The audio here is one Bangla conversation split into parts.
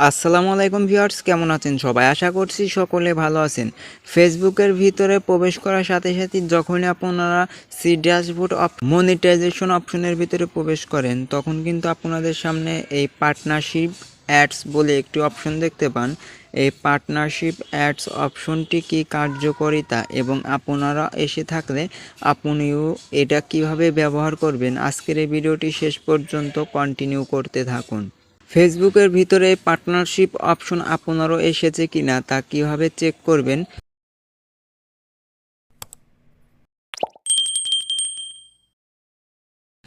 আসসালামু আলাইকুম ভিউয়ার্স, কেমন আছেন সবাই? আশা করছি সকলে ভালো আছেন। ফেসবুকের ভিতরে প্রবেশ করার সাথে সাথে যখনই আপনারা সি ড্যাশবোর্ড অফ মনিটাইজেশন অপশনের ভিতরে প্রবেশ করেন, তখন কিন্তু আপনাদের সামনে এই পার্টনারশিপ অ্যাডস বলে একটি অপশন দেখতে পান। এই পার্টনারশিপ অ্যাডস অপশনটি কি কার্যকারিতা এবং আপনারা এসে থাকলে আপনিও এটা কীভাবে ব্যবহার করবেন? আজকের এই ভিডিওটি শেষ পর্যন্ত কন্টিনিউ করতে থাকুন। ফেসবুকের ভিতরে পার্টনারশিপ অপশন আপনারও এসেছে কিনা তা কীভাবে চেক করবেন?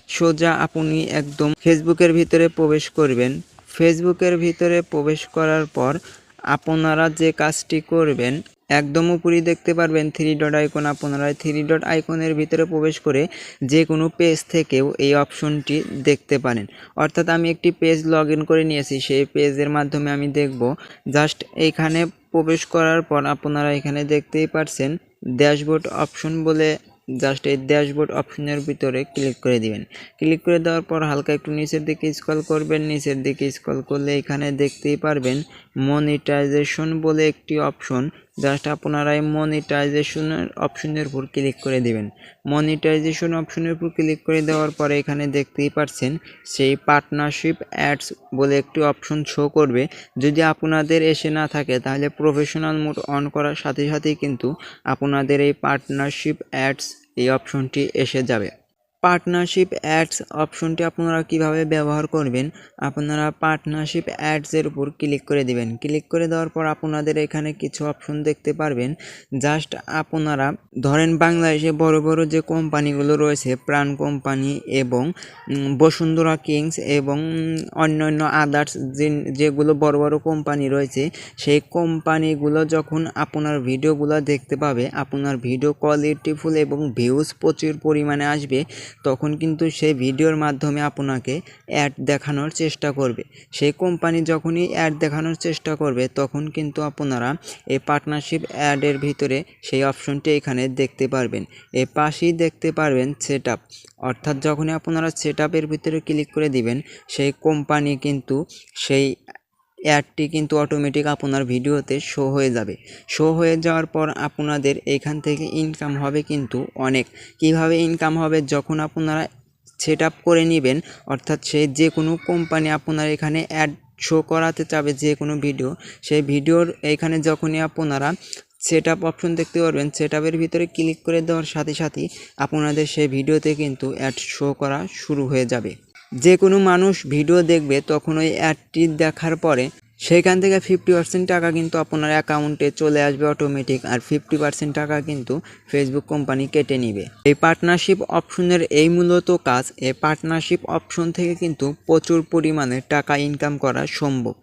সোজা আপনি একদম ফেসবুকের ভিতরে প্রবেশ করবেন। ফেসবুকের ভিতরে প্রবেশ করার পর আপনারা যে কাজটি করবেন একদম উপরে দেখতে পারবেন থ্রি ডট আইকন আপনারা। থ্রি ডট আইকনের ভিতরে প্রবেশ করে যে কোনো পেজ থেকেও এই অপশনটি দেখতে পারেন। অর্থাৎ আমি একটি পেজ লগ করে নিয়েছি, সেই পেজের মাধ্যমে আমি দেখব জাস্ট এইখানে প্রবেশ করার পর আপনারা এখানে দেখতেই পারছেন ড্যাশবোর্ড অপশন বলে জাস্ট এই ড্যাশবোর্ড অপশনের ভিতরে ক্লিক করে দিবেন। ক্লিক করে দেওয়ার পর হালকা একটু নিচের দিকে স্ক্রল করবেন। নিচের দিকে স্ক্রল করলে এখানে দেখতেই পারবেন মনিটাইজেশন বলে একটি অপশন জাস্ট আপনারা এই মনিটাইজেশনের অপশনের উপর ক্লিক করে দিবেন। মনিটাইজেশন অপশনের উপর ক্লিক করে দেওয়ার পরে এখানে দেখতেই পাচ্ছেন সেই পার্টনারশিপ অ্যাডস বলে একটি অপশন শো করবে। যদি আপনাদের এসে না থাকে, তাহলে প্রফেশনাল মোড অন করার সাথে সাথেই কিন্তু আপনাদের এই পার্টনারশিপ অ্যাডস এই অপশনটি এসে যাবে। পার্টনারশিপ অ্যাডস অপশনটি আপনারা কীভাবে ব্যবহার করবেন, আপনারা পার্টনারশিপ অ্যাডসের উপর ক্লিক করে দিবেন। ক্লিক করে দেওয়ার পর আপনাদের এখানে কিছু অপশন দেখতে পারবেন। জাস্ট আপনারা ধরেন বাংলাদেশে বড় বড় যে কোম্পানিগুলো রয়েছে, প্রাণ কোম্পানি এবং বসুন্ধরা কিংস এবং অন্যান্য আদার্স যেগুলো বড় বড় কোম্পানি রয়েছে, সেই কোম্পানিগুলো যখন আপনার ভিডিওগুলো দেখতে পাবে, আপনার ভিডিও কোয়ালিটিফুল এবং ভিউজ প্রচুর পরিমাণে আসবে। তখন কিন্তু সেই ভিডিওর মাধ্যমে আপনাকে অ্যাড দেখানোর চেষ্টা করবে। সেই কোম্পানি যখনই অ্যাড দেখানোর চেষ্টা করবে, তখন কিন্তু আপনারা এই পার্টনারশিপ অ্যাডের ভিতরে সেই অপশনটি এখানে দেখতে পারবেন। এ পাশেই দেখতে পারবেন সেট অর্থাৎ যখনই আপনারা সেট ভিতরে ক্লিক করে দিবেন, সেই কোম্পানি কিন্তু সেই অ্যাডটি কিন্তু অটোমেটিক আপনার ভিডিওতে শো হয়ে যাবে। শো হয়ে যাওয়ার পর আপনাদের এখান থেকে ইনকাম হবে কিন্তু অনেক। কীভাবে ইনকাম হবে? যখন আপনারা সেট করে নেবেন, অর্থাৎ সে যে কোনো কোম্পানি আপনার এখানে অ্যাড শো করাতে চাবে যে কোনো ভিডিও সেই ভিডিওর এখানে যখনই আপনারা সেট আপ অপশন দেখতে পারবেন সেট আপের ভিতরে ক্লিক করে দেওয়ার সাথে সাথেই আপনাদের সেই ভিডিওতে কিন্তু অ্যাড শো করা শুরু হয়ে যাবে। যে কোনো মানুষ ভিডিও দেখবে তখন ওই অ্যাডটি দেখার পরে সেখান থেকে ফিফটি পার্সেন্ট টাকা কিন্তু আপনার অ্যাকাউন্টে চলে আসবে অটোমেটিক আর ফিফটি পার্সেন্ট টাকা কিন্তু ফেসবুক কোম্পানি কেটে নিবে। এই পার্টনারশিপ অপশনের এই মূলত কাজ, এই পার্টনারশিপ অপশন থেকে কিন্তু প্রচুর পরিমাণে টাকা ইনকাম করা সম্ভব।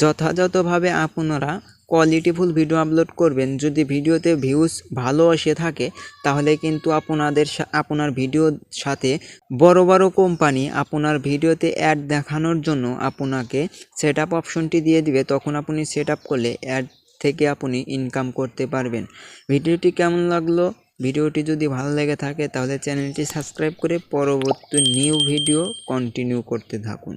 যথাযথভাবে আপনারা কোয়ালিটিফুল ভিডিও আপলোড করবেন। যদি ভিডিওতে ভিউজ ভালো এসে থাকে, তাহলে কিন্তু আপনাদের আপনার ভিডিওর সাথে বড় বড় কোম্পানি আপনার ভিডিওতে অ্যাড দেখানোর জন্য আপনাকে সেট আপ অপশনটি দিয়ে দিবে। তখন আপনি সেট আপ করলে অ্যাড থেকে আপনি ইনকাম করতে পারবেন। ভিডিওটি কেমন লাগল? ভিডিওটি যদি ভালো লেগে থাকে, তাহলে চ্যানেলটি সাবস্ক্রাইব করে পরবর্তী নিউ ভিডিও কন্টিনিউ করতে থাকুন।